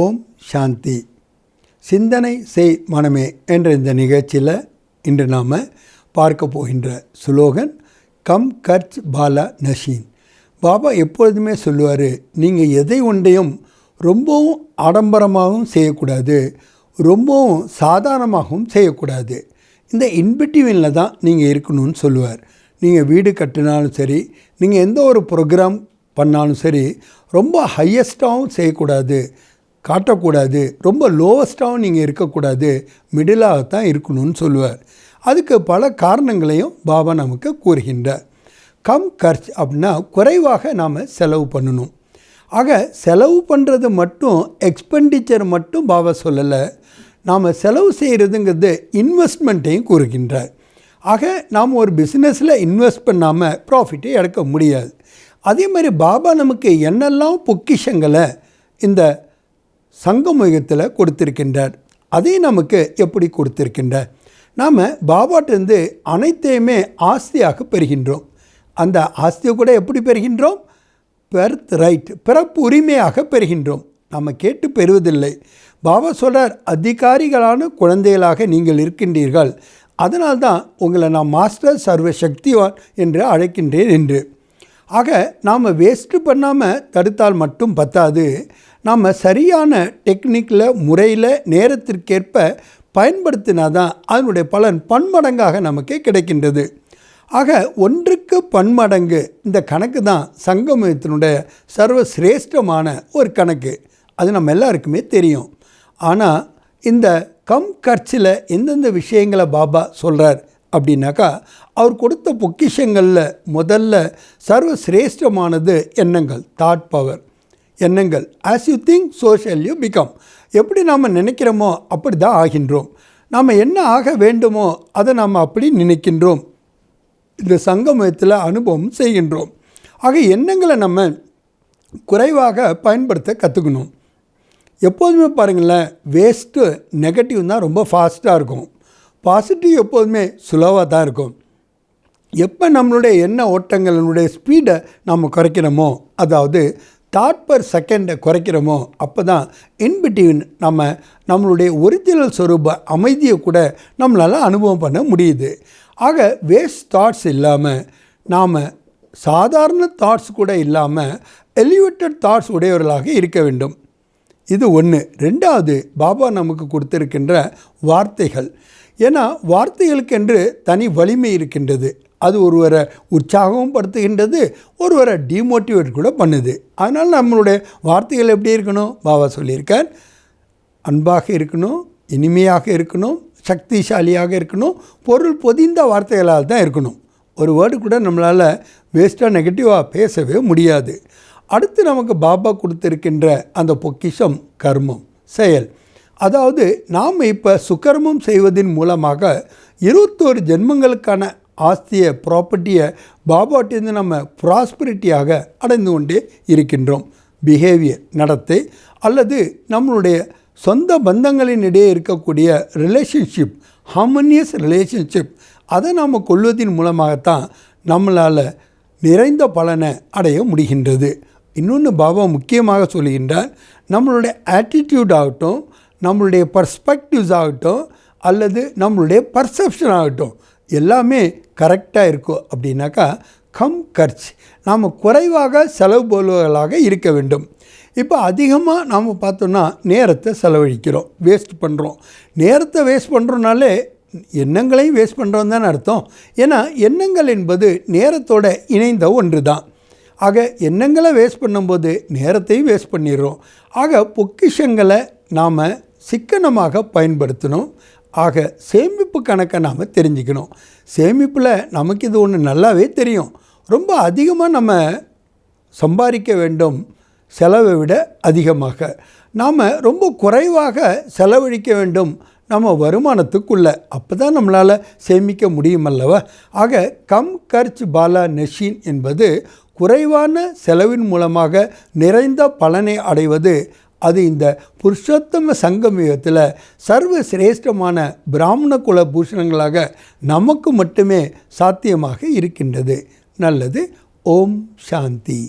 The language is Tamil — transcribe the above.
ஓம் சாந்தி. சிந்தனை செய் மனமே என்ற இந்த நிகழ்ச்சியில் இன்று நாம் பார்க்க போகின்ற சுலோகன் கம் கர்ச் பாலா நஷீன். பாபா எப்பொழுதுமே சொல்லுவார் நீங்கள் எதை ஒன்றையும் ரொம்பவும் ஆடம்பரமாகவும் செய்யக்கூடாது ரொம்பவும் சாதாரணமாகவும் செய்யக்கூடாது. இந்த இன்பிட்டிவினில் தான் நீங்கள் இருக்கணும்னு சொல்லுவார். நீங்கள் வீடு கட்டினாலும் சரி நீங்கள் எந்த ஒரு ப்ரோக்ராம் பண்ணாலும் சரி ரொம்ப ஹையஸ்ட்டாகவும் செய்யக்கூடாது. காட்டக்கூடாது. ரொம்ப லோவஸ்ட்டாகவும் நீங்கள் இருக்கக்கூடாது. மிடிலாக தான் இருக்கணும்னு சொல்லுவார். அதுக்கு பல காரணங்களையும் பாபா நமக்கு கூறுகின்றார். கம் கர்ச் அப்படின்னா குறைவாக நாம் செலவு பண்ணணும். ஆக செலவு பண்ணுறது மட்டும் எக்ஸ்பெண்டிச்சர் மட்டும் பாபா சொல்லலை. நாம் செலவு செய்கிறதுங்கிறது இன்வெஸ்ட்மெண்ட்டையும் கூறுகின்றார். ஆக நாம் ஒரு பிஸ்னஸில் இன்வெஸ்ட் பண்ணாமல் ப்ராஃபிட்டை எடுக்க முடியாது. அதே மாதிரி பாபா நமக்கு என்னெல்லாம் பொக்கிஷங்களை இந்த சங்கமுகத்தில் கொடுத்திருக்கின்றார். அதையும் நமக்கு எப்படி கொடுத்திருக்கின்றார்? நாம் பாபாட்டிருந்து அனைத்தையுமே ஆஸ்தியாக பெறுகின்றோம். அந்த ஆஸ்தியை கூட எப்படி பெறுகின்றோம்? பெர்த் ரைட் பிறப்பு உரிமையாக பெறுகின்றோம். நம்ம கேட்டு பெறுவதில்லை. பாபா சொல்கிறார் அதிகாரிகளான குழந்தைகளாக நீங்கள் இருக்கின்றீர்கள். அதனால்தான் உங்களை நான் மாஸ்டர் சர்வ சக்திவான் என்று அழைக்கின்றேன் என்று. ஆக நாம் வேஸ்ட்டு பண்ணாமல் தடுத்தால் மட்டும் பத்தாது. நாம் சரியான டெக்னிக்கில் முறையில் நேரத்திற்கேற்ப பயன்படுத்தினா தான் அதனுடைய பலன் பன்மடங்காக நமக்கு கிடைக்கின்றது. ஆக ஒன்றுக்கு பன்மடங்கு இந்த கணக்கு தான் சங்கமத்தினுடைய சர்வசிரேஷ்டமான ஒரு கணக்கு. அது நம்ம எல்லாருக்குமே தெரியும். ஆனால் இந்த கம் கர்ச்சில் எந்தெந்த விஷயங்களை பாபா சொல்கிறார் அப்படின்னாக்கா அவர் கொடுத்த பொக்கிஷங்களில் முதல்ல சர்வசிரேஷ்டமானது எண்ணங்கள் தாட் பவர் எண்ணங்கள். As you think so shall you become எப்படி நாம் நினைக்கிறோமோ அப்படி தான் ஆகின்றோம். நாம் என்ன ஆக வேண்டுமோ அதை நாம் அப்படி நினைக்கின்றோம். இந்த சங்கமயத்தில் அனுபவம் செய்கின்றோம். ஆக எண்ணங்களை நம்ம குறைவாக பயன்படுத்த கற்றுக்கணும் எப்போதுமே பாருங்களேன் வேஸ்ட்டு நெகட்டிவ் தான் ரொம்ப ஃபாஸ்ட்டாக இருக்கும். பாசிட்டிவ் எப்போதுமே சுலவாக தான் இருக்கும். எப்போ நம்மளுடைய எண்ண ஓட்டங்களினுடைய ஸ்பீடை நாம் குறைக்கிறோமோ அதாவது தாட் பர் செகண்டை குறைக்கிறோமோ அப்போ தான் இன்பிட்வீன் நம்ம நம்மளுடைய ஒரிஜினல் சொரூப அமைதியை கூட நம்மளால் அனுபவம் பண்ண முடியுது. ஆக வேஸ்ட் தாட்ஸ் இல்லாமல் நாம் சாதாரண தாட்ஸ் கூட இல்லாமல் எலிவேட்டட் தாட்ஸ் உடையவர்களாக இருக்க வேண்டும். இது ஒன்று ரெண்டாவது பாபா நமக்கு கொடுத்துருக்கின்ற வார்த்தைகள். ஏன்னா வார்த்தைகளுக்கென்று தனி வலிமை இருக்கின்றது. அது ஒருவரை உற்சாகமும் படுத்துகின்றது ஒருவரை டிமோட்டிவேட் கூட பண்ணுது. அதனால் நம்மளுடைய வார்த்தைகள் எப்படி இருக்கணும்? பாபா சொல்லியிருக்கார் அன்பாக இருக்கணும் இனிமையாக இருக்கணும் சக்திசாலியாக இருக்கணும் பொருள் பொதிந்த வார்த்தைகளால் தான் இருக்கணும். ஒரு வேர்டு கூட நம்மளால் வேஸ்ட்டாக நெகட்டிவாக பேசவே முடியாது. அடுத்து நமக்கு பாபா கொடுத்துருக்கின்ற அந்த பொக்கிஷம் கர்மம் செயல். அதாவது நாம் இப்போ சுக்கர்மம் செய்வதன் மூலமாக இருபத்தோரு ஜென்மங்களுக்கான ஆஸ்தியை ப்ராப்பர்ட்டியை பாபாட்டிருந்து நம்ம ப்ராஸ்பரிட்டியாக அடைந்து கொண்டே இருக்கின்றோம். பிஹேவியர் நடத்தை அல்லது நம்மளுடைய சொந்த பந்தங்களின் இடையே இருக்கக்கூடிய ரிலேஷன்ஷிப் ஹார்மோனியஸ் ரிலேஷன்ஷிப் அதை நாம் கொள்வதன் மூலமாகத்தான் நம்மளால் நிறைந்த பலனை அடைய முடிகின்றது. இன்னொன்று பாபா முக்கியமாக சொல்கின்றார் நம்மளுடைய ஆட்டிடியூட் ஆகட்டும் நம்மளுடைய பர்ஸ்பெக்டிவ்ஸ் ஆகட்டும் அல்லது நம்மளுடைய பர்செப்ஷன் ஆகட்டும் எல்லாமே கரெக்டாக இருக்கும் அப்படின்னாக்கா கம் கர்ச். நாம் குறைவாக செலவு போல்வர்களாக இருக்க வேண்டும். இப்போ அதிகமாக நாம் பார்த்தோன்னா நேரத்தை செலவழிக்கிறோம் வேஸ்ட் பண்ணுறோம் நேரத்தை வேஸ்ட் பண்ணுறோனாலே எண்ணங்களையும் வேஸ்ட் பண்ணுறோம் தானே அர்த்தம். ஏன்னா எண்ணங்கள் என்பது நேரத்தோட இணைந்த ஒன்று தான் ஆக எண்ணங்களை வேஸ்ட் பண்ணும்போது நேரத்தையும் வேஸ்ட் பண்ணிடுறோம். ஆக பொக்கிஷங்களை நாம் சிக்கனமாக பயன்படுத்தணும். ஆக சேமிப்பு கணக்கை நாம் தெரிஞ்சுக்கணும். சேமிப்பில் நமக்கு இது ஒன்று நல்லாவே தெரியும். ரொம்ப அதிகமாக நம்ம சம்பாதிக்க வேண்டும் செலவை விட அதிகமாக. நாம் ரொம்ப குறைவாக செலவழிக்க வேண்டும் நம்ம வருமானத்துக்குள்ளே. அப்போ தான் நம்மளால் சேமிக்க முடியும் அல்லவா? ஆக கம் கர்ச் பாலா நெஷின் என்பது குறைவான செலவின் மூலமாக நிறைந்த பலனை அடைவது அது இந்த புருஷோத்தம சங்கமயத்தில் சர்வ சிரேஷ்டமான பிராமண குல பூஷணங்களாக நமக்கு மட்டுமே சாத்தியமாக இருக்கின்றது. நல்லது. ஓம் சாந்தி.